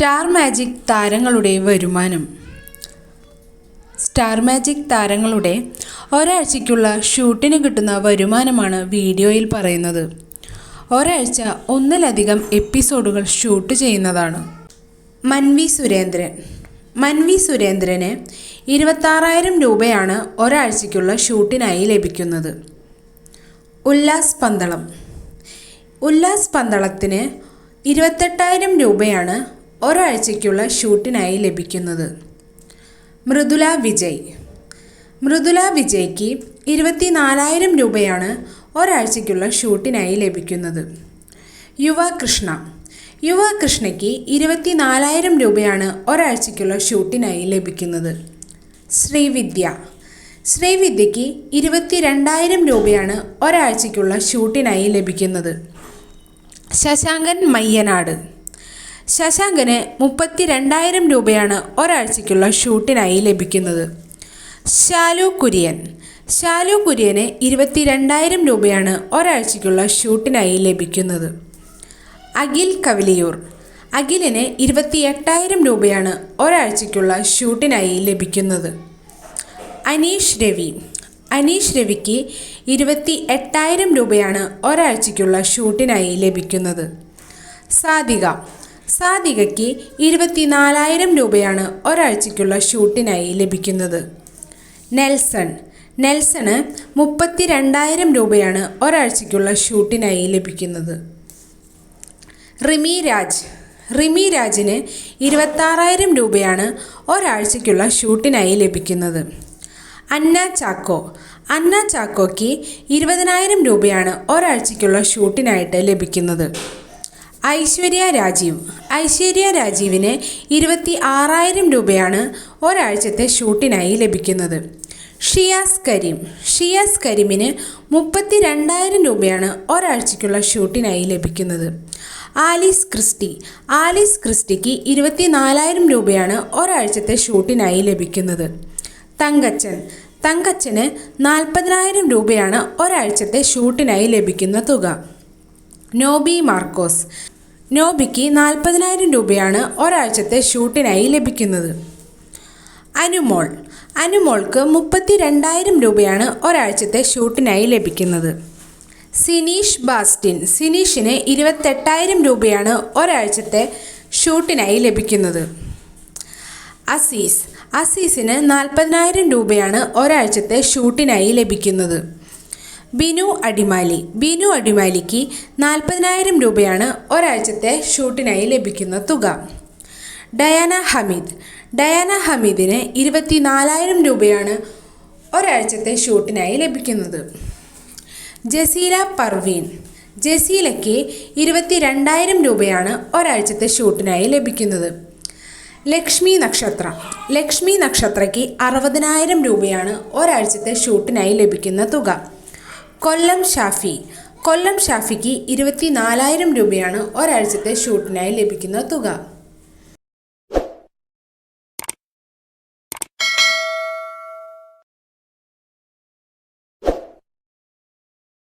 Star magic താരങ്ങളുടെ വരുമാനം. Star magic താരങ്ങളുടെ ഒരാഴ്ചയ്ക്കുള്ള ഷൂട്ടിന് കിട്ടുന്ന വരുമാനമാണ് വീഡിയോയിൽ പറയുന്നത്. ഒരാഴ്ച ഒന്നിലധികം എപ്പിസോഡുകൾ ഷൂട്ട് ചെയ്യുന്നതാണ്. മൻവി സുരേന്ദ്രൻ. മൻവി സുരേന്ദ്രന് ഇരുപത്താറായിരം രൂപയാണ് ഒരാഴ്ചയ്ക്കുള്ള ഷൂട്ടിനായി ലഭിക്കുന്നത്. ഉല്ലാസ് പന്തളം. ഉല്ലാസ് പന്തളത്തിന് ഇരുപത്തെട്ടായിരം രൂപയാണ് ഒരാഴ്ചയ്ക്കുള്ള ഷൂട്ടിനായി ലഭിക്കുന്നത്. മൃദുല വിജയ്. മൃദുല വിജയ്ക്ക് ഇരുപത്തിനാലായിരം രൂപയാണ് ഒരാഴ്ചയ്ക്കുള്ള ഷൂട്ടിനായി ലഭിക്കുന്നത്. യുവ കൃഷ്ണ. യുവ കൃഷ്ണയ്ക്ക് ഇരുപത്തിനാലായിരം രൂപയാണ് ഒരാഴ്ചയ്ക്കുള്ള ഷൂട്ടിനായി ലഭിക്കുന്നത്. ശ്രീവിദ്യ. ശ്രീവിദ്യയ്ക്ക് ഇരുപത്തിരണ്ടായിരം രൂപയാണ് ഒരാഴ്ചയ്ക്കുള്ള ഷൂട്ടിനായി ലഭിക്കുന്നത്. ശശാങ്കൻ മയ്യനാട്. ശശാങ്കന് മുപ്പത്തി രണ്ടായിരം രൂപയാണ് ഒരാഴ്ചയ്ക്കുള്ള ഷൂട്ടിനായി ലഭിക്കുന്നത്. ശാലു കുര്യൻ. ശാലു കുര്യന് ഇരുപത്തി രണ്ടായിരം രൂപയാണ് ഒരാഴ്ചയ്ക്കുള്ള ഷൂട്ടിനായി ലഭിക്കുന്നത്. അഖിൽ കവലിയൂർ അഖിലിന് ഇരുപത്തി എട്ടായിരം രൂപയാണ് ഒരാഴ്ചയ്ക്കുള്ള ഷൂട്ടിനായി ലഭിക്കുന്നത്. അനീഷ് രവി. അനീഷ് രവിക്ക് ഇരുപത്തി എട്ടായിരം രൂപയാണ് ഒരാഴ്ചയ്ക്കുള്ള ഷൂട്ടിനായി ലഭിക്കുന്നത്. സാധിക. സാധികയ്ക്ക് ഇരുപത്തിനാലായിരം രൂപയാണ് ഒരാഴ്ചയ്ക്കുള്ള ഷൂട്ടിനായി ലഭിക്കുന്നത്. നെൽസൺ. നെൽസണ് മുപ്പത്തി രണ്ടായിരം രൂപയാണ് ഒരാഴ്ചയ്ക്കുള്ള ഷൂട്ടിനായി ലഭിക്കുന്നത്. റിമി രാജ്. റിമി രാജിന് ഇരുപത്താറായിരം രൂപയാണ് ഒരാഴ്ചയ്ക്കുള്ള ഷൂട്ടിനായി ലഭിക്കുന്നത്. അന്ന ചാക്കോ. അന്ന ചാക്കോയ്ക്ക് ഇരുപതിനായിരം രൂപയാണ് ഒരാഴ്ചയ്ക്കുള്ള ഷൂട്ടിനായിട്ട് ലഭിക്കുന്നത്. ഐശ്വര്യ രാജീവ്. ഐശ്വര്യ രാജീവിന് ഇരുപത്തി ആറായിരം രൂപയാണ് ഒരാഴ്ചത്തെ ഷൂട്ടിനായി ലഭിക്കുന്നത്. ഷിയാസ് കരീം. ഷിയാസ് കരീമിന് മുപ്പത്തി രണ്ടായിരം രൂപയാണ് ഒരാഴ്ചയ്ക്കുള്ള ഷൂട്ടിനായി ലഭിക്കുന്നത്. Alice Christy. ആലീസ് ക്രിസ്റ്റിക്ക് ഇരുപത്തി നാലായിരം രൂപയാണ് ഒരാഴ്ചത്തെ ഷൂട്ടിനായി ലഭിക്കുന്നത്. തങ്കച്ചൻ. തങ്കച്ചന് നാൽപ്പതിനായിരം രൂപയാണ് ഒരാഴ്ചത്തെ ഷൂട്ടിനായി ലഭിക്കുന്ന തുക. നോബി മാർക്കോസ്. നോബിക്ക് നാൽപ്പതിനായിരം രൂപയാണ് ഒരാഴ്ചത്തെ ഷൂട്ടിനായി ലഭിക്കുന്നത്. അനുമോൾ. അനുമോൾക്ക് മുപ്പത്തി രണ്ടായിരം രൂപയാണ് ഒരാഴ്ചത്തെ ഷൂട്ടിനായി ലഭിക്കുന്നത്. സിനീഷ് ബാസ്റ്റിൻ. സിനീഷിന് ഇരുപത്തെട്ടായിരം രൂപയാണ് ഒരാഴ്ചത്തെ ഷൂട്ടിനായി ലഭിക്കുന്നത്. അസീസ്. അസീസിന് നാൽപ്പതിനായിരം രൂപയാണ് ഒരാഴ്ചത്തെ ഷൂട്ടിനായി ലഭിക്കുന്നത്. ബിനു അടിമാലി. ബിനു അടിമാലിക്ക് നാൽപ്പതിനായിരം രൂപയാണ് ഒരാഴ്ചത്തെ ഷൂട്ടിനായി ലഭിക്കുന്ന തുക. ഡയാന ഹമീദ്. ഡയാന ഹമീദിന് ഇരുപത്തി നാലായിരം രൂപയാണ് ഒരാഴ്ചത്തെ ഷൂട്ടിനായി ലഭിക്കുന്നത്. ജസീല പർവീൻ ജസീലയ്ക്ക് ഇരുപത്തി രണ്ടായിരം രൂപയാണ് ഒരാഴ്ചത്തെ ഷൂട്ടിനായി ലഭിക്കുന്നത്. ലക്ഷ്മി നക്ഷത്ര. ലക്ഷ്മി നക്ഷത്രയ്ക്ക് അറുപതിനായിരം രൂപയാണ് ഒരാഴ്ചത്തെ ഷൂട്ടിനായി ലഭിക്കുന്ന തുക. കൊല്ലം ഷാഫി. കൊല്ലം ഷാഫിക്ക് ഇരുപത്തി നാലായിരം രൂപയാണ് ഒരാഴ്ചത്തെ ഷൂട്ടിനായി ലഭിക്കുന്ന തുക.